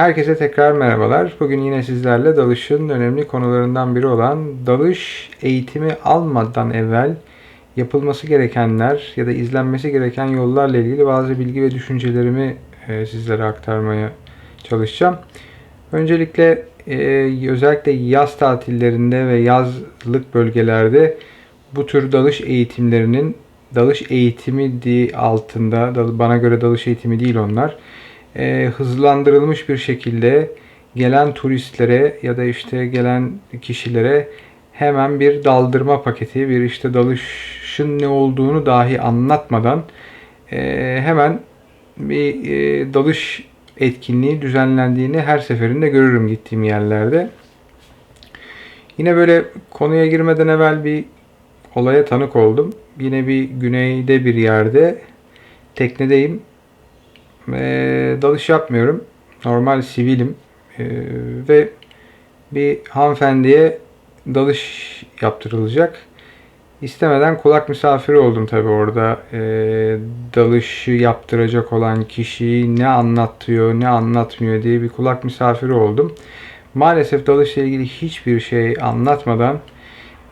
Herkese tekrar merhabalar. Bugün yine sizlerle dalışın önemli konularından biri olan dalış eğitimi almadan evvel yapılması gerekenler ya da izlenmesi gereken yollarla ilgili bazı bilgi ve düşüncelerimi e, sizlere aktarmaya çalışacağım. Öncelikle e, özellikle yaz tatillerinde ve yazlık bölgelerde bu tür dalış eğitimlerinin dalış eğitimi altında bana göre dalış eğitimi değil onlar e, hızlandırılmış bir şekilde gelen turistlere ya da işte gelen kişilere hemen bir daldırma paketi, bir işte dalışın ne olduğunu dahi anlatmadan e, hemen bir e, dalış etkinliği düzenlendiğini her seferinde görürüm gittiğim yerlerde. Yine böyle konuya girmeden evvel bir olaya tanık oldum. Yine bir güneyde bir yerde teknedeyim e, dalış yapmıyorum. Normal sivilim. E, ve bir hanımefendiye dalış yaptırılacak. İstemeden kulak misafiri oldum tabi orada. E, dalışı yaptıracak olan kişi ne anlatıyor, ne anlatmıyor diye bir kulak misafiri oldum. Maalesef dalışla ilgili hiçbir şey anlatmadan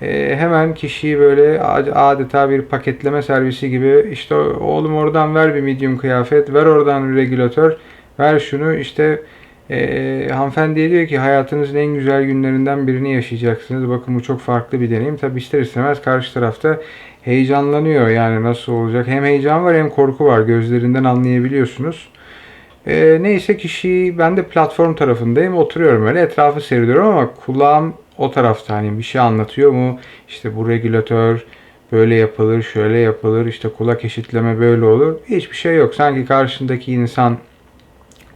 e, hemen kişiyi böyle adeta bir paketleme servisi gibi işte oğlum oradan ver bir medium kıyafet, ver oradan bir regülatör, ver şunu işte e, hanımefendi diyor ki hayatınızın en güzel günlerinden birini yaşayacaksınız. Bakın bu çok farklı bir deneyim. Tabi ister istemez karşı tarafta heyecanlanıyor. Yani nasıl olacak? Hem heyecan var hem korku var. Gözlerinden anlayabiliyorsunuz. E, neyse kişi ben de platform tarafındayım. Oturuyorum öyle etrafı seyrediyorum ama kulağım o tarafta hani bir şey anlatıyor mu? İşte bu regülatör böyle yapılır, şöyle yapılır, işte kulak eşitleme böyle olur. Hiçbir şey yok. Sanki karşındaki insan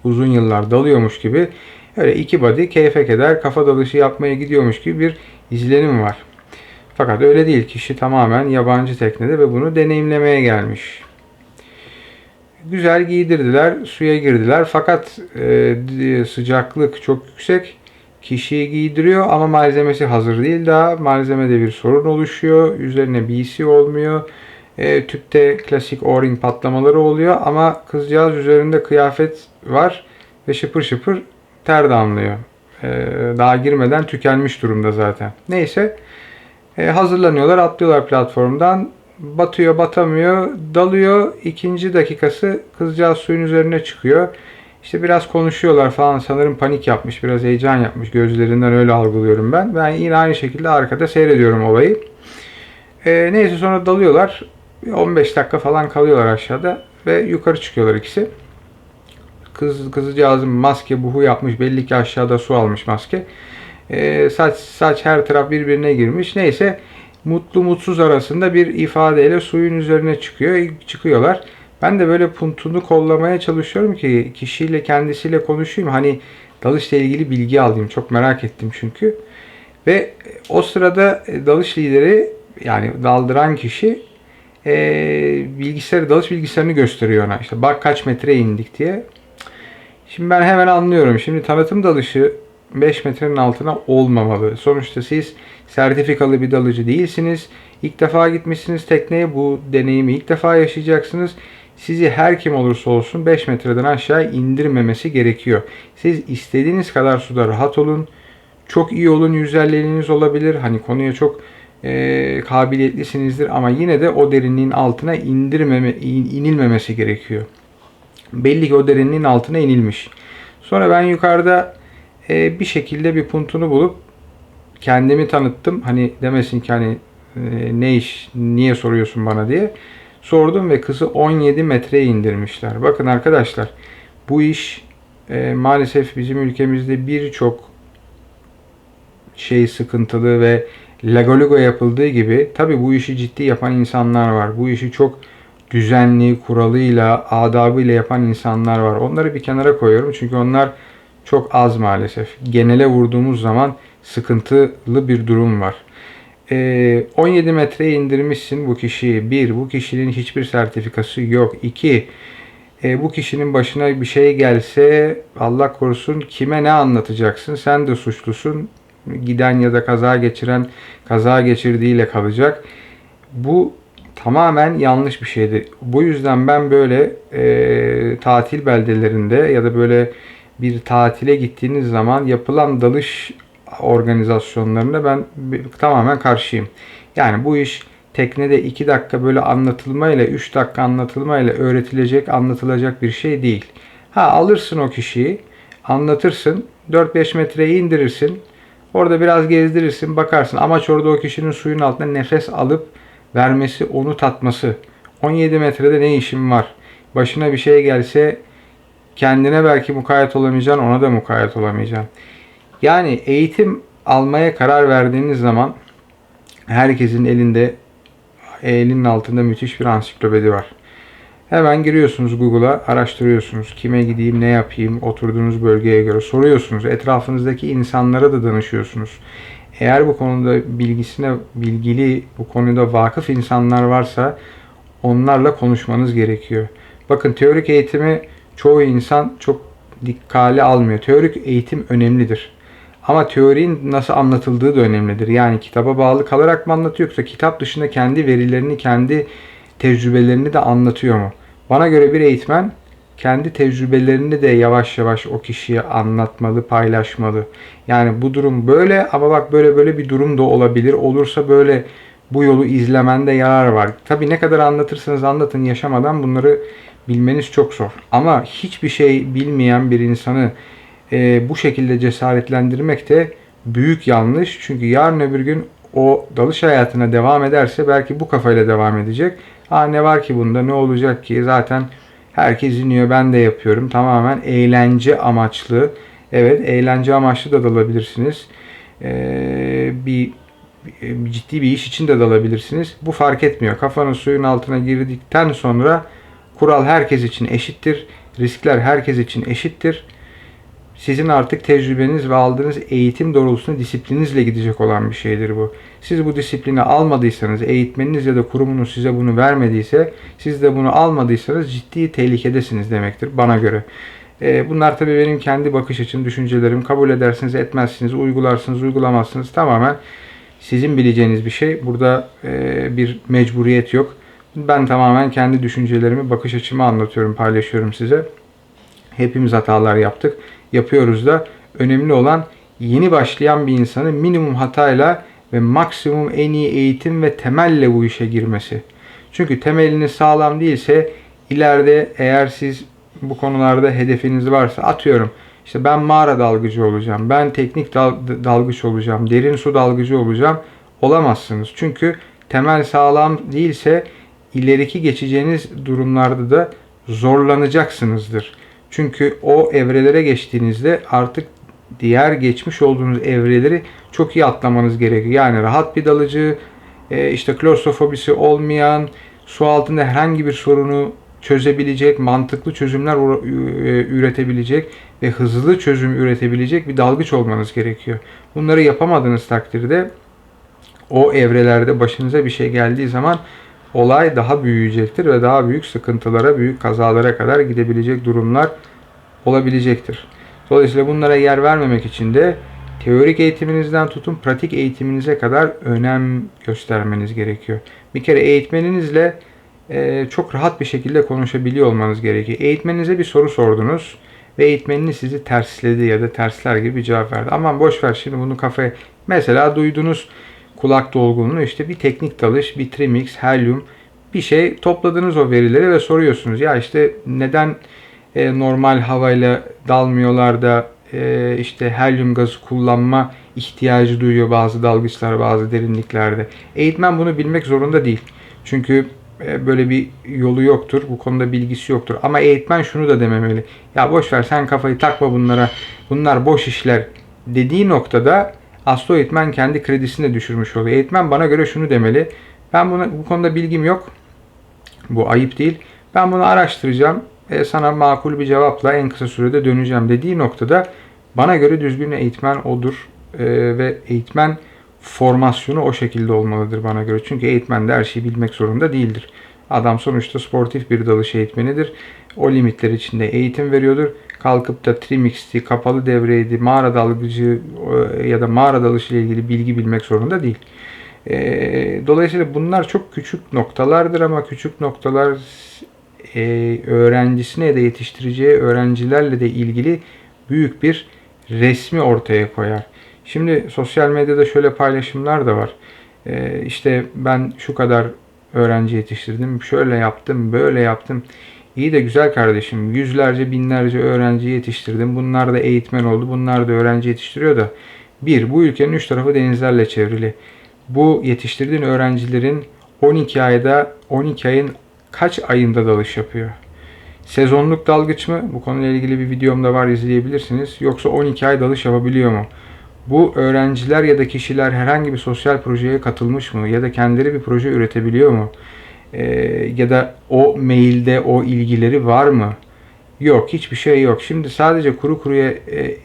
uzun yıllar dalıyormuş gibi öyle iki body keyfe keder kafa dalışı yapmaya gidiyormuş gibi bir izlenim var. Fakat öyle değil. Kişi tamamen yabancı teknede ve bunu deneyimlemeye gelmiş. Güzel giydirdiler, suya girdiler. Fakat e, sıcaklık çok yüksek kişiyi giydiriyor ama malzemesi hazır değil daha. Malzemede bir sorun oluşuyor. Üzerine BC olmuyor. E, tüpte klasik o-ring patlamaları oluyor ama kızcağız üzerinde kıyafet var ve şıpır şıpır ter damlıyor. E, daha girmeden tükenmiş durumda zaten. Neyse e, hazırlanıyorlar, atlıyorlar platformdan. Batıyor, batamıyor, dalıyor. İkinci dakikası kızcağız suyun üzerine çıkıyor. İşte biraz konuşuyorlar falan. Sanırım panik yapmış, biraz heyecan yapmış. Gözlerinden öyle algılıyorum ben. Ben yine aynı şekilde arkada seyrediyorum olayı. E, neyse sonra dalıyorlar. 15 dakika falan kalıyorlar aşağıda ve yukarı çıkıyorlar ikisi. Kız kızcağızın maske buhu yapmış. Belli ki aşağıda su almış maske. E, saç saç her taraf birbirine girmiş. Neyse mutlu mutsuz arasında bir ifadeyle suyun üzerine çıkıyor. Çıkıyorlar. Ben de böyle puntunu kollamaya çalışıyorum ki kişiyle kendisiyle konuşayım. Hani dalışla ilgili bilgi alayım. Çok merak ettim çünkü. Ve o sırada dalış lideri yani daldıran kişi e, bilgisayarı, dalış bilgisayarını gösteriyor ona. İşte bak kaç metre indik diye. Şimdi ben hemen anlıyorum. Şimdi tanıtım dalışı 5 metrenin altına olmamalı. Sonuçta siz sertifikalı bir dalıcı değilsiniz. İlk defa gitmişsiniz tekneye bu deneyimi ilk defa yaşayacaksınız sizi her kim olursa olsun 5 metreden aşağı indirmemesi gerekiyor. Siz istediğiniz kadar suda rahat olun. Çok iyi olun, yüzerleriniz olabilir. Hani konuya çok e, kabiliyetlisinizdir ama yine de o derinliğin altına indirmeme, in, inilmemesi gerekiyor. Belli ki o derinliğin altına inilmiş. Sonra ben yukarıda e, bir şekilde bir puntunu bulup kendimi tanıttım. Hani demesin ki hani e, ne iş, niye soruyorsun bana diye. Sordum ve kızı 17 metreye indirmişler. Bakın arkadaşlar bu iş e, maalesef bizim ülkemizde birçok şey sıkıntılı ve legoligo yapıldığı gibi tabi bu işi ciddi yapan insanlar var. Bu işi çok düzenli, kuralıyla, adabıyla yapan insanlar var. Onları bir kenara koyuyorum çünkü onlar çok az maalesef. Genele vurduğumuz zaman sıkıntılı bir durum var. 17 ee, metreye indirmişsin bu kişiyi. Bir, bu kişinin hiçbir sertifikası yok. İki, e, bu kişinin başına bir şey gelse Allah korusun kime ne anlatacaksın? Sen de suçlusun. Giden ya da kaza geçiren kaza geçirdiğiyle kalacak. Bu tamamen yanlış bir şeydir. Bu yüzden ben böyle e, tatil beldelerinde ya da böyle bir tatile gittiğiniz zaman yapılan dalış organizasyonlarına ben tamamen karşıyım. Yani bu iş teknede 2 dakika böyle anlatılmayla 3 dakika anlatılmayla öğretilecek, anlatılacak bir şey değil. Ha alırsın o kişiyi, anlatırsın, 4-5 metreye indirirsin. Orada biraz gezdirirsin, bakarsın. Amaç orada o kişinin suyun altında nefes alıp vermesi, onu tatması. 17 metrede ne işim var? Başına bir şey gelse kendine belki mukayyet olamayacaksın, ona da mukayyet olamayacaksın. Yani eğitim almaya karar verdiğiniz zaman herkesin elinde elinin altında müthiş bir ansiklopedi var. Hemen giriyorsunuz Google'a, araştırıyorsunuz. Kime gideyim, ne yapayım, oturduğunuz bölgeye göre soruyorsunuz. Etrafınızdaki insanlara da danışıyorsunuz. Eğer bu konuda bilgisine bilgili, bu konuda vakıf insanlar varsa onlarla konuşmanız gerekiyor. Bakın teorik eğitimi çoğu insan çok dikkale almıyor. Teorik eğitim önemlidir. Ama teorinin nasıl anlatıldığı da önemlidir. Yani kitaba bağlı kalarak mı anlatıyor yoksa kitap dışında kendi verilerini, kendi tecrübelerini de anlatıyor mu? Bana göre bir eğitmen kendi tecrübelerini de yavaş yavaş o kişiye anlatmalı, paylaşmalı. Yani bu durum böyle ama bak böyle böyle bir durum da olabilir. Olursa böyle bu yolu izlemende yarar var. Tabii ne kadar anlatırsanız anlatın yaşamadan bunları bilmeniz çok zor. Ama hiçbir şey bilmeyen bir insanı e, bu şekilde cesaretlendirmek de büyük yanlış. Çünkü yarın öbür gün o dalış hayatına devam ederse belki bu kafayla devam edecek. Ha ne var ki bunda ne olacak ki zaten herkes iniyor ben de yapıyorum. Tamamen eğlence amaçlı. Evet eğlence amaçlı da dalabilirsiniz. Ee, bir ciddi bir iş için de dalabilirsiniz. Bu fark etmiyor. Kafanın suyun altına girdikten sonra kural herkes için eşittir. Riskler herkes için eşittir sizin artık tecrübeniz ve aldığınız eğitim doğrultusunda disiplininizle gidecek olan bir şeydir bu. Siz bu disiplini almadıysanız, eğitmeniniz ya da kurumunuz size bunu vermediyse, siz de bunu almadıysanız ciddi tehlikedesiniz demektir bana göre. Ee, bunlar tabii benim kendi bakış açım, düşüncelerim. Kabul edersiniz, etmezsiniz, uygularsınız, uygulamazsınız. Tamamen sizin bileceğiniz bir şey. Burada e, bir mecburiyet yok. Ben tamamen kendi düşüncelerimi, bakış açımı anlatıyorum, paylaşıyorum size. Hepimiz hatalar yaptık yapıyoruz da önemli olan yeni başlayan bir insanın minimum hatayla ve maksimum en iyi eğitim ve temelle bu işe girmesi. Çünkü temeliniz sağlam değilse ileride eğer siz bu konularda hedefiniz varsa atıyorum işte ben mağara dalgıcı olacağım, ben teknik dal dalgıç olacağım, derin su dalgıcı olacağım olamazsınız. Çünkü temel sağlam değilse ileriki geçeceğiniz durumlarda da zorlanacaksınızdır. Çünkü o evrelere geçtiğinizde artık diğer geçmiş olduğunuz evreleri çok iyi atlamanız gerekiyor. Yani rahat bir dalıcı, e, işte klostrofobisi olmayan, su altında herhangi bir sorunu çözebilecek, mantıklı çözümler e, üretebilecek ve hızlı çözüm üretebilecek bir dalgıç olmanız gerekiyor. Bunları yapamadığınız takdirde o evrelerde başınıza bir şey geldiği zaman olay daha büyüyecektir ve daha büyük sıkıntılara, büyük kazalara kadar gidebilecek durumlar olabilecektir. Dolayısıyla bunlara yer vermemek için de teorik eğitiminizden tutun pratik eğitiminize kadar önem göstermeniz gerekiyor. Bir kere eğitmeninizle e, çok rahat bir şekilde konuşabiliyor olmanız gerekiyor. Eğitmeninize bir soru sordunuz ve eğitmeniniz sizi tersledi ya da tersler gibi bir cevap verdi. Aman boş ver şimdi bunu kafaya. Mesela duydunuz kulak dolgunluğu işte bir teknik dalış, bir trimix, helyum bir şey topladınız o verileri ve soruyorsunuz. Ya işte neden e, normal havayla dalmıyorlar da e, işte helyum gazı kullanma ihtiyacı duyuyor bazı dalgıçlar bazı derinliklerde. Eğitmen bunu bilmek zorunda değil. Çünkü e, böyle bir yolu yoktur. Bu konuda bilgisi yoktur. Ama eğitmen şunu da dememeli. Ya boş ver sen kafayı takma bunlara. Bunlar boş işler dediği noktada aslında eğitmen kendi kredisini de düşürmüş oluyor. Eğitmen bana göre şunu demeli. Ben buna, bu konuda bilgim yok. Bu ayıp değil. Ben bunu araştıracağım. E, sana makul bir cevapla en kısa sürede döneceğim dediği noktada bana göre düzgün eğitmen odur e, ve eğitmen formasyonu o şekilde olmalıdır bana göre. Çünkü eğitmen de her şeyi bilmek zorunda değildir. Adam sonuçta sportif bir dalış eğitmenidir. O limitler içinde eğitim veriyordur. Kalkıp da trimix'ti, kapalı devreydi, mağara dalgıcı e, ya da mağara dalışı ile ilgili bilgi bilmek zorunda değil. Dolayısıyla bunlar çok küçük noktalardır ama küçük noktalar e, öğrencisine ya da yetiştireceği öğrencilerle de ilgili büyük bir resmi ortaya koyar. Şimdi sosyal medyada şöyle paylaşımlar da var. Ee, işte ben şu kadar öğrenci yetiştirdim, şöyle yaptım, böyle yaptım. İyi de güzel kardeşim, yüzlerce, binlerce öğrenci yetiştirdim. Bunlar da eğitmen oldu, bunlar da öğrenci yetiştiriyor da. Bir, bu ülkenin üç tarafı denizlerle çevrili. Bu yetiştirdiğin öğrencilerin 12 ayda, 12 ayın kaç ayında dalış yapıyor? Sezonluk dalgıç mı? Bu konuyla ilgili bir videom da var izleyebilirsiniz. Yoksa 12 ay dalış yapabiliyor mu? Bu öğrenciler ya da kişiler herhangi bir sosyal projeye katılmış mı? Ya da kendileri bir proje üretebiliyor mu? Ee, ya da o mailde o ilgileri var mı? Yok, hiçbir şey yok. Şimdi sadece kuru kuruya e,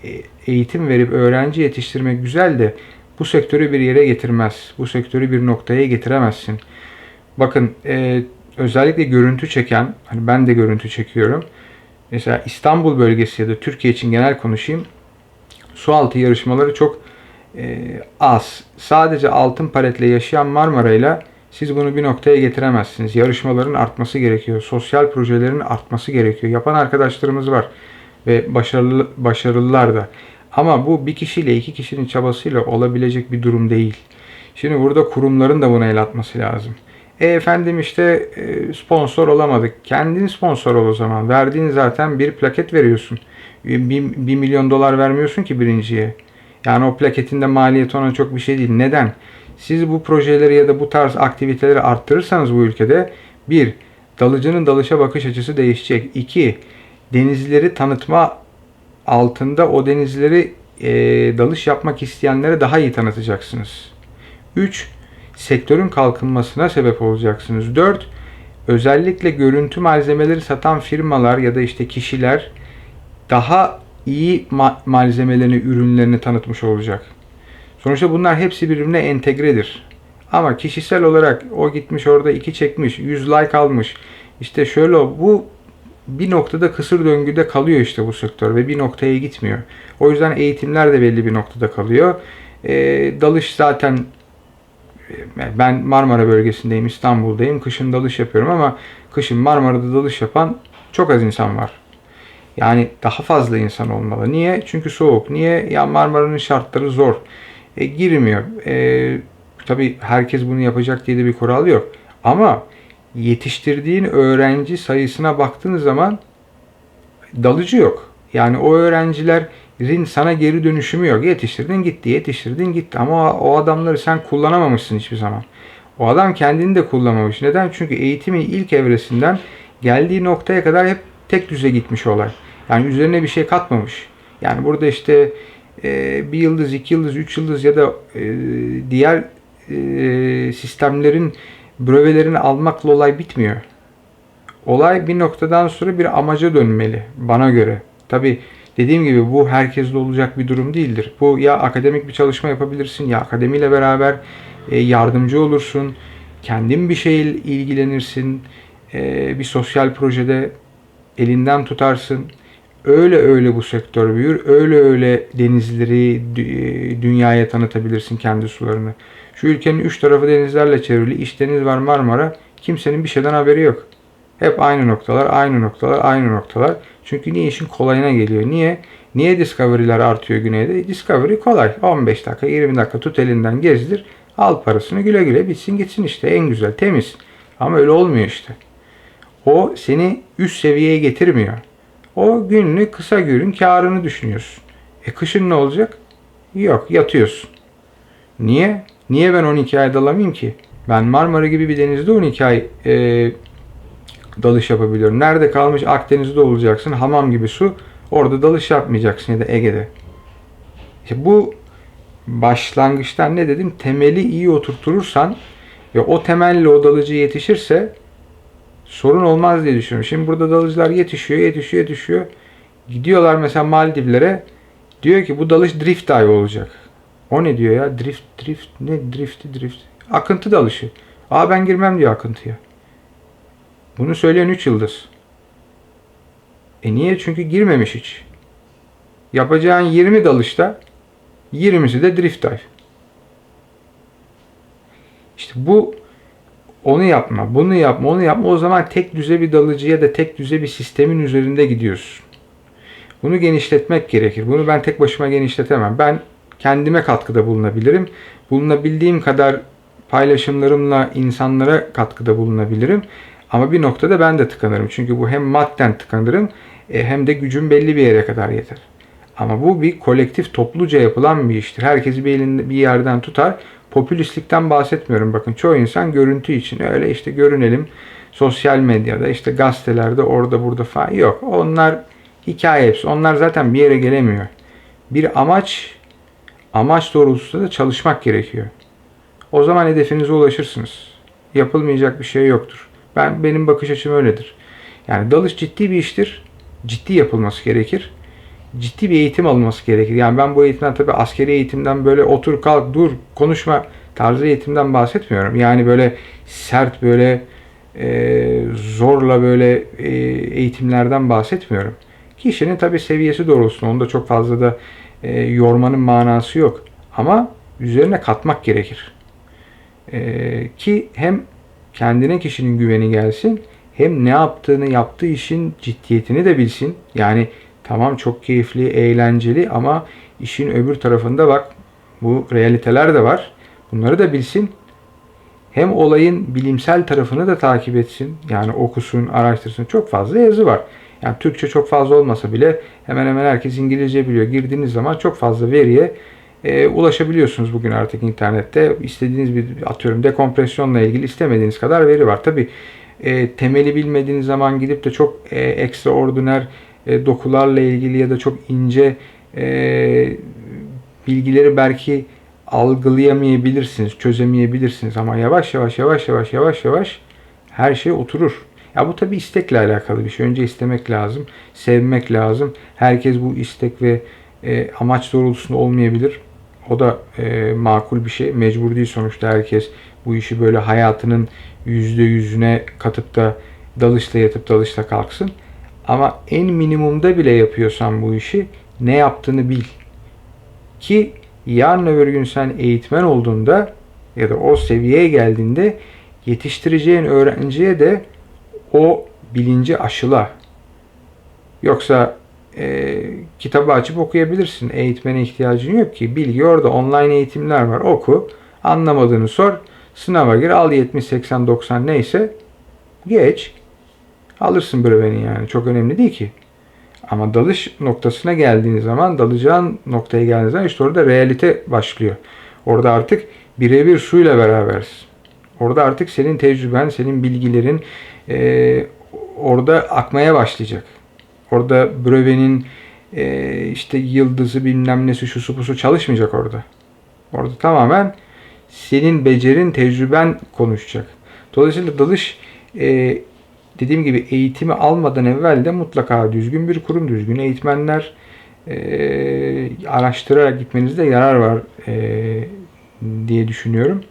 eğitim verip öğrenci yetiştirmek güzel de bu sektörü bir yere getirmez. Bu sektörü bir noktaya getiremezsin. Bakın e, özellikle görüntü çeken, hani ben de görüntü çekiyorum. Mesela İstanbul bölgesi ya da Türkiye için genel konuşayım. Sualtı yarışmaları çok e, az. Sadece altın paletle yaşayan Marmara'yla siz bunu bir noktaya getiremezsiniz. Yarışmaların artması gerekiyor. Sosyal projelerin artması gerekiyor. Yapan arkadaşlarımız var ve başarılı başarılılar da. Ama bu bir kişiyle iki kişinin çabasıyla olabilecek bir durum değil. Şimdi burada kurumların da buna el atması lazım. E efendim işte e, sponsor olamadık. Kendin sponsor ol o zaman. Verdiğin zaten bir plaket veriyorsun. Bir, bir milyon dolar vermiyorsun ki birinciye. Yani o plaketinde maliyet ona çok bir şey değil. Neden? Siz bu projeleri ya da bu tarz aktiviteleri arttırırsanız bu ülkede bir, dalıcının dalışa bakış açısı değişecek. İki, denizleri tanıtma altında o denizleri e, dalış yapmak isteyenlere daha iyi tanıtacaksınız. Üç, sektörün kalkınmasına sebep olacaksınız. 4. Özellikle görüntü malzemeleri satan firmalar ya da işte kişiler daha iyi ma- malzemelerini, ürünlerini tanıtmış olacak. Sonuçta bunlar hepsi birbirine entegredir. Ama kişisel olarak o gitmiş orada iki çekmiş, 100 like almış. İşte şöyle bu bir noktada kısır döngüde kalıyor işte bu sektör ve bir noktaya gitmiyor. O yüzden eğitimler de belli bir noktada kalıyor. E, dalış zaten ben Marmara bölgesindeyim, İstanbul'dayım. Kışın dalış yapıyorum ama kışın Marmara'da dalış yapan çok az insan var. Yani daha fazla insan olmalı. Niye? Çünkü soğuk. Niye? Ya Marmara'nın şartları zor. E, girmiyor. E, tabii herkes bunu yapacak diye de bir kural yok. Ama yetiştirdiğin öğrenci sayısına baktığın zaman dalıcı yok. Yani o öğrenciler Rin sana geri dönüşümü yok. Yetiştirdin gitti, yetiştirdin gitti. Ama o adamları sen kullanamamışsın hiçbir zaman. O adam kendini de kullanmamış. Neden? Çünkü eğitimin ilk evresinden geldiği noktaya kadar hep tek düze gitmiş olay. Yani üzerine bir şey katmamış. Yani burada işte e, bir yıldız, iki yıldız, üç yıldız ya da e, diğer e, sistemlerin brövelerini almakla olay bitmiyor. Olay bir noktadan sonra bir amaca dönmeli bana göre. Tabi Dediğim gibi bu herkeste olacak bir durum değildir. Bu ya akademik bir çalışma yapabilirsin ya akademiyle beraber e, yardımcı olursun. Kendin bir şeyle ilgilenirsin. E, bir sosyal projede elinden tutarsın. Öyle öyle bu sektör büyür. Öyle öyle denizleri e, dünyaya tanıtabilirsin kendi sularını. Şu ülkenin üç tarafı denizlerle çevrili. İç deniz var Marmara. Kimsenin bir şeyden haberi yok. Hep aynı noktalar, aynı noktalar, aynı noktalar. Çünkü niye işin kolayına geliyor? Niye? Niye Discovery'ler artıyor güneyde? Discovery kolay. 15 dakika, 20 dakika tut elinden gezdir. Al parasını güle güle bitsin gitsin işte en güzel, temiz. Ama öyle olmuyor işte. O seni üst seviyeye getirmiyor. O günlük kısa günün karını düşünüyorsun. E kışın ne olacak? Yok yatıyorsun. Niye? Niye ben 12 ay dalamayayım ki? Ben Marmara gibi bir denizde 12 ay e, dalış yapabiliyorum. Nerede kalmış? Akdeniz'de olacaksın. Hamam gibi su. Orada dalış yapmayacaksın ya da Ege'de. İşte bu başlangıçtan ne dedim? Temeli iyi oturturursan ve o temelle o dalıcı yetişirse sorun olmaz diye düşünüyorum. Şimdi burada dalıcılar yetişiyor, yetişiyor, yetişiyor. Gidiyorlar mesela Maldivlere. Diyor ki bu dalış drift dive olacak. O ne diyor ya? Drift, drift, ne drifti, drift? Akıntı dalışı. Aa ben girmem diyor akıntıya. Bunu söyleyen 3 yıldız. E niye? Çünkü girmemiş hiç. Yapacağın 20 dalışta 20'si de drift dive. İşte bu onu yapma, bunu yapma, onu yapma. O zaman tek düze bir dalıcıya da tek düze bir sistemin üzerinde gidiyorsun. Bunu genişletmek gerekir. Bunu ben tek başıma genişletemem. Ben kendime katkıda bulunabilirim. Bulunabildiğim kadar paylaşımlarımla insanlara katkıda bulunabilirim. Ama bir noktada ben de tıkanırım. Çünkü bu hem madden tıkanırım e, hem de gücüm belli bir yere kadar yeter. Ama bu bir kolektif topluca yapılan bir iştir. Herkesi bir elinde bir yerden tutar. Popülistlikten bahsetmiyorum. Bakın çoğu insan görüntü için öyle işte görünelim sosyal medyada işte gazetelerde orada burada falan yok. Onlar hikaye hepsi. Onlar zaten bir yere gelemiyor. Bir amaç amaç doğrultusunda da çalışmak gerekiyor. O zaman hedefinize ulaşırsınız. Yapılmayacak bir şey yoktur. Ben benim bakış açım öyledir. Yani dalış ciddi bir iştir. Ciddi yapılması gerekir. Ciddi bir eğitim alınması gerekir. Yani ben bu eğitimden tabii askeri eğitimden böyle otur kalk dur konuşma tarzı eğitimden bahsetmiyorum. Yani böyle sert böyle e, zorla böyle e, eğitimlerden bahsetmiyorum. Kişinin tabii seviyesi doğrultusunda onu da çok fazla da e, yormanın manası yok. Ama üzerine katmak gerekir. E, ki hem kendine kişinin güveni gelsin hem ne yaptığını yaptığı işin ciddiyetini de bilsin. Yani tamam çok keyifli, eğlenceli ama işin öbür tarafında bak bu realiteler de var. Bunları da bilsin. Hem olayın bilimsel tarafını da takip etsin. Yani okusun, araştırsın. Çok fazla yazı var. Yani Türkçe çok fazla olmasa bile hemen hemen herkes İngilizce biliyor. Girdiğiniz zaman çok fazla veriye e, ulaşabiliyorsunuz bugün artık internette. İstediğiniz bir atıyorum dekompresyonla ilgili istemediğiniz kadar veri var. Tabi e, temeli bilmediğiniz zaman gidip de çok e, ekstraordiner e, dokularla ilgili ya da çok ince e, bilgileri belki algılayamayabilirsiniz, çözemeyebilirsiniz ama yavaş yavaş yavaş yavaş yavaş yavaş her şey oturur. Ya bu tabi istekle alakalı bir şey. Önce istemek lazım, sevmek lazım. Herkes bu istek ve e, amaç doğrultusunda olmayabilir. O da e, makul bir şey. Mecbur değil sonuçta herkes bu işi böyle hayatının yüzde yüzüne katıp da dalışla yatıp dalışla kalksın. Ama en minimumda bile yapıyorsan bu işi ne yaptığını bil. Ki yarın öbür gün sen eğitmen olduğunda ya da o seviyeye geldiğinde yetiştireceğin öğrenciye de o bilinci aşıla. Yoksa e, kitabı açıp okuyabilirsin. Eğitmene ihtiyacın yok ki. Bilgi orada. Online eğitimler var. Oku. Anlamadığını sor. Sınava gir. Al 70, 80, 90 neyse. Geç. Alırsın breveni yani. Çok önemli değil ki. Ama dalış noktasına geldiğiniz zaman, dalacağın noktaya geldiğiniz zaman işte orada realite başlıyor. Orada artık birebir suyla beraberiz. Orada artık senin tecrüben, senin bilgilerin e, orada akmaya başlayacak. Orada brevenin e, işte yıldızı bilmem nesi şu su çalışmayacak orada. Orada tamamen senin becerin, tecrüben konuşacak. Dolayısıyla dalış e, dediğim gibi eğitimi almadan evvel de mutlaka düzgün bir kurum, düzgün eğitmenler e, araştırarak gitmenizde yarar var e, diye düşünüyorum.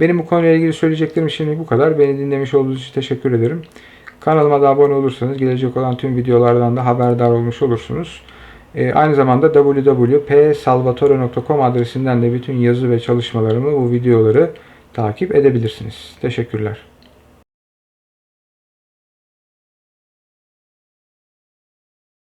Benim bu konuyla ilgili söyleyeceklerim şimdi bu kadar. Beni dinlemiş olduğunuz için teşekkür ederim. Kanalıma da abone olursanız gelecek olan tüm videolardan da haberdar olmuş olursunuz. E, aynı zamanda www.psalvatore.com adresinden de bütün yazı ve çalışmalarımı, bu videoları takip edebilirsiniz. Teşekkürler.